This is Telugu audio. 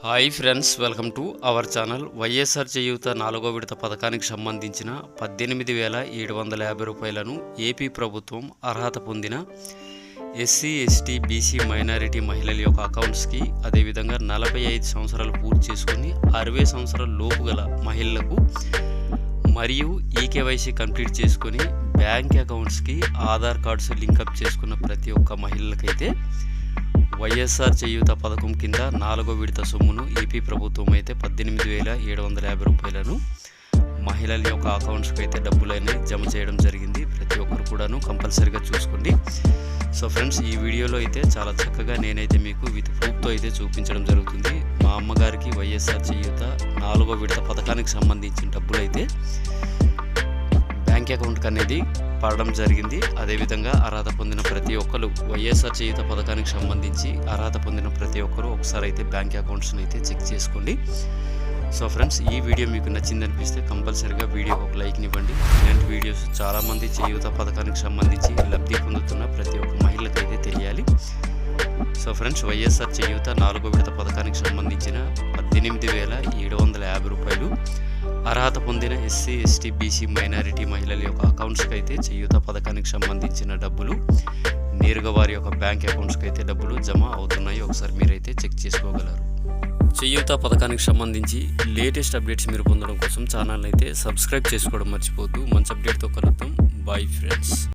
Hi friends welcome to our channel. YSR Cheyutha నాలుగో విడత పథకానికి సంబంధించిన పద్దెనిమిది వేల ఏడు వందల యాభై రూపాయలను ఏపీ ప్రభుత్వం అర్హత పొందిన ఎస్సీ ఎస్టీ బీసీ మైనారిటీ మహిళల యొక్క అకౌంట్స్కి అదేవిధంగా నలభై ఐదు సంవత్సరాలు పూర్తి చేసుకుని అరవై సంవత్సరాల లోపు గల మహిళలకు మరియు ఈకేవైసీ కంప్లీట్ చేసుకొని బ్యాంక్ అకౌంట్స్కి ఆధార్ కార్డ్స్ లింకప్ చేసుకున్న ప్రతి ఒక్క మహిళలకైతే వైఎస్ఆర్ చేయూత పథకం కింద నాలుగో విడత సొమ్మును ఏపీ ప్రభుత్వం అయితే పద్దెనిమిది వేల ఏడు వందల యాభై రూపాయలను మహిళల యొక్క అకౌంట్స్కి అయితే డబ్బులైనా జమ చేయడం జరిగింది. ప్రతి ఒక్కరు కూడాను కంపల్సరీగా చూసుకోండి. సో ఫ్రెండ్స్ ఈ వీడియోలో అయితే చాలా చక్కగా నేనైతే మీకు విత్ ప్రూఫ్తో అయితే చూపించడం జరుగుతుంది. మా అమ్మగారికి వైఎస్ఆర్ చేయూత నాలుగో విడత పథకానికి సంబంధించిన డబ్బులు అయితే బ్యాంక్ అకౌంట్కి అనేది పడడం జరిగింది. అదేవిధంగా అర్హత పొందిన ప్రతి ఒక్కరు వైఎస్ఆర్ చేయుత పథకానికి సంబంధించి అర్హత పొందిన ప్రతి ఒక్కరు ఒకసారి అయితే బ్యాంక్ అకౌంట్స్ని అయితే చెక్ చేసుకోండి. సో ఫ్రెండ్స్ ఈ వీడియో మీకు నచ్చింది అనిపిస్తే కంపల్సరీగా వీడియోకి ఒక లైక్ ఇవ్వండి. ఇలాంటి వీడియోస్ చాలామంది చేయూత పథకానికి సంబంధించి లబ్ధి పొందుతున్న ప్రతి ఒక్క మహిళకైతే తెలియాలి. సో ఫ్రెండ్స్ వైఎస్ఆర్ చేయూత నాలుగో విడత పథకానికి సంబంధించిన పద్దెనిమిది వేల ఏడు వందల అర్హత పొందిన ఎస్సీ ఎస్టీ బీసీ మైనారిటీ మహిళల యొక్క అకౌంట్స్కి అయితే చేయూత పథకానికి సంబంధించిన డబ్బులు నేరుగా వారి యొక్క బ్యాంక్ అకౌంట్స్కి అయితే డబ్బులు జమ అవుతున్నాయి ఒకసారి మీరైతే చెక్ చేసుకోగలరు. చేయూత పథకానికి సంబంధించి లేటెస్ట్ అప్డేట్స్ మీరు పొందడం కోసం ఛానల్ అయితే సబ్స్క్రైబ్ చేసుకోవడం మర్చిపోద్దు మంచి అప్డేట్తో కలుద్దాం. Bye friends